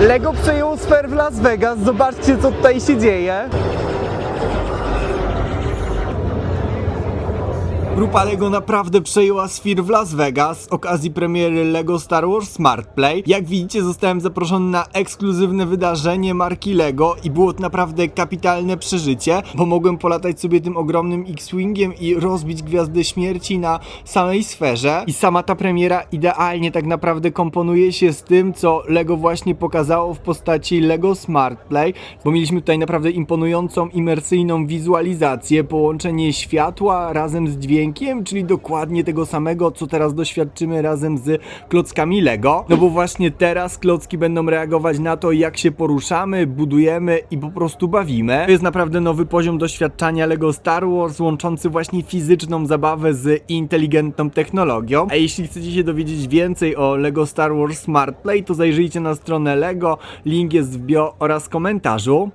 Lego przejęło sfer w Las Vegas, zobaczcie co tutaj się dzieje. Grupa Lego naprawdę przejęła Sphere w Las Vegas z okazji premiery Lego Star Wars Smart Play. Jak widzicie zostałem zaproszony na ekskluzywne wydarzenie marki Lego i było to naprawdę kapitalne przeżycie, bo mogłem polatać sobie tym ogromnym X-Wingiem i rozbić Gwiazdę Śmierci na samej sferze. I sama ta premiera idealnie tak naprawdę komponuje się z tym, co Lego właśnie pokazało w postaci Lego Smart Play, bo mieliśmy tutaj naprawdę imponującą, imersyjną wizualizację, połączenie światła razem z dźwiękiem, czyli dokładnie tego samego, co teraz doświadczymy razem z klockami Lego. No bo właśnie teraz klocki będą reagować na to, jak się poruszamy, budujemy i po prostu bawimy. To jest naprawdę nowy poziom doświadczania Lego Star Wars, łączący właśnie fizyczną zabawę z inteligentną technologią. A jeśli chcecie się dowiedzieć więcej o Lego Star Wars Smart Play, to zajrzyjcie na stronę Lego, link jest w bio oraz komentarzu.